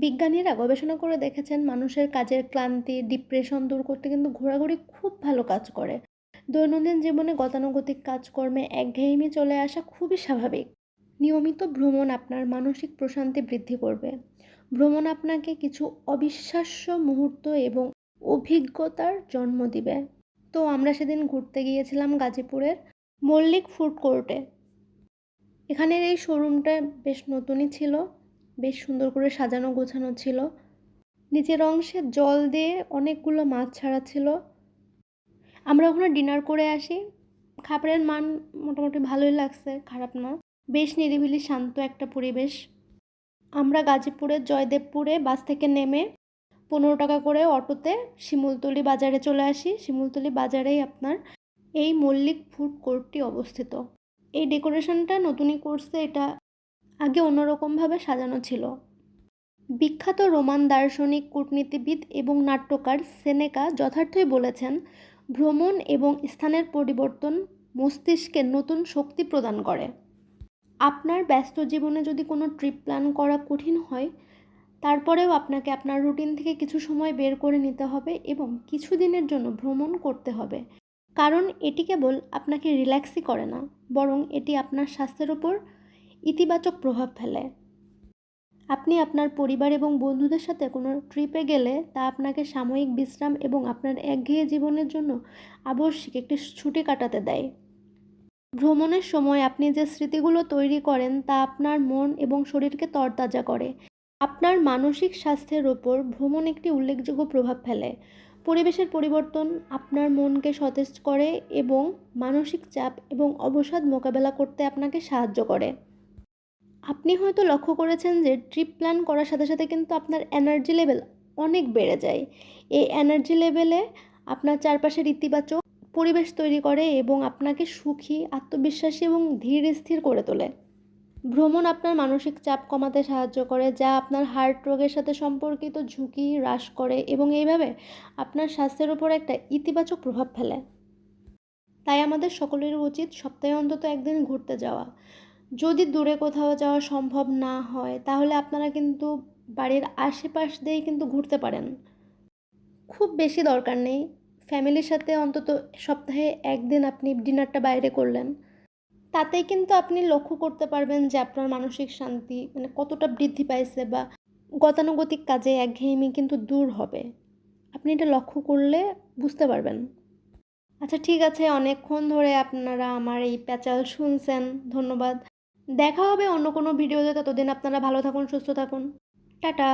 বিজ্ঞানীরা গবেষণা করে দেখেছেন মানুষের কাজের ক্লান্তি ডিপ্রেশন দূর করতে কিন্তু ঘোরাঘুরি খুব ভালো কাজ করে। দৈনন্দিন জীবনে গতানুগতিক কাজকর্মে একঘেয়েমি চলে আসা খুবই স্বাভাবিক। নিয়মিত ভ্রমণ আপনার মানসিক প্রশান্তি বৃদ্ধি করবে। ভ্রমণ আপনাকে কিছু অবিশ্বাস্য মুহূর্ত এবং অভিজ্ঞতার জন্ম দিবে। তো আমরা সেদিন ঘুরতে গিয়েছিলাম গাজীপুরের মল্লিক ফুড কোর্টে। এখানের এই শোরুমটা বেশ নতুনই ছিল। বেশ সুন্দর করে সাজানো গোছানো ছিল। নিচের অংশে জল দিয়ে অনেকগুলো মাছ ছাড়া ছিল। আমরা ওখানে ডিনার করে আসি। খাবারের মান মোটামুটি ভালোই লাগছে, খারাপ না। বেশ নিরিবিলি, শান্ত একটা পরিবেশ। আমরা গাজীপুরের জয়দেবপুরে বাস থেকে নেমে পনেরো টাকা করে অটোতে শিমুলতলি বাজারে চলে আসি। শিমুলতলি বাজারেই আপনার এই মল্লিক ফুড কোর্টটি অবস্থিত। এই ডেকোরেশনটা নতুনই করছে, এটা আগে অন্যরকমভাবে সাজানো ছিল। বিখ্যাত রোমান দার্শনিক কূটনীতিবিদ এবং নাট্যকার সেনেকা যথার্থই বলেছেন, ভ্রমণ এবং স্থানের পরিবর্তন মস্তিষ্কে নতুন শক্তি প্রদান করে। আপনার ব্যস্ত জীবনে যদি কোনো ট্রিপ প্ল্যান করা কঠিন হয়, তারপরেও আপনাকে আপনার রুটিন থেকে কিছু সময় বের করে নিতে হবে এবং কিছু দিনের জন্য ভ্রমণ করতে হবে। কারণ এটি কেবল আপনাকে রিল্যাক্সই করে না, বরং এটি আপনার স্বাস্থ্যের উপর ইতিবাচক প্রভাব ফেলে। আপনি আপনার পরিবার এবং বন্ধুদের সাথে কোনো ট্রিপে গেলে তা আপনাকে সাময়িক বিশ্রাম এবং আপনার একঘেয়ে জীবনের জন্য আবশ্যিক একটি ছুটি কাটাতে দেয়। ভ্রমণের সময় আপনি যে স্মৃতিগুলো তৈরি করেন তা আপনার মন এবং শরীরকে তরতাজা করে। আপনার মানসিক স্বাস্থ্যের ওপর ভ্রমণ একটি উল্লেখযোগ্য প্রভাব ফেলে। পরিবেশের পরিবর্তন আপনার মনকে সতেজ করে এবং মানসিক চাপ এবং অবসাদ মোকাবেলা করতে আপনাকে সাহায্য করে। আপনি হয়তো লক্ষ্য করেছেন যে ট্রিপ প্ল্যান করার সাথে সাথে কিন্তু আপনার এনার্জি লেভেল অনেক বেড়ে যায়। এই এনার্জি লেভেলে আপনার চারপাশের ইতিবাচক পরিবেশ তৈরি করে এবং আপনাকে সুখী, আত্মবিশ্বাসী এবং ধীর স্থির করে তোলে। ভ্রমণ আপনার মানসিক চাপ কমাতে সাহায্য করে, যা আপনার হার্ট রোগের সাথে সম্পর্কিত ঝুঁকি হ্রাস করে এবং এইভাবে আপনার স্বাস্থ্যের উপর একটা ইতিবাচক প্রভাব ফেলে। তাই আমাদের সকলের উচিত সপ্তাহে অন্তত একদিন ঘুরতে যাওয়া। যদি দূরে কোথাও যাওয়া সম্ভব না হয়, তাহলে আপনারা কিন্তু বাড়ির আশেপাশ দিয়েই কিন্তু ঘুরতে পারেন। খুব বেশি দরকার নেই। ফ্যামিলির সাথে অন্তত সপ্তাহে একদিন আপনি ডিনারটা বাইরে করলেন। তাতেই কিন্তু আপনি লক্ষ্য করতে পারবেন যে আপনার মানসিক শান্তি মানে কতটা বৃদ্ধি পাইছে বা গতানুগতিক কাজে একঘেয়েমি কিন্তু দূর হবে। আপনি এটা লক্ষ্য করলে বুঝতে পারবেন। আচ্ছা ঠিক আছে। অনেকক্ষণ ধরে আপনারা আমার এই প্যাচাল শুনছেন। ধন্যবাদ। দেখা হবে অন্য কোনো ভিডিওতে ততদিন আপনারা ভালো থাকুন সুস্থ থাকুন। টাটা।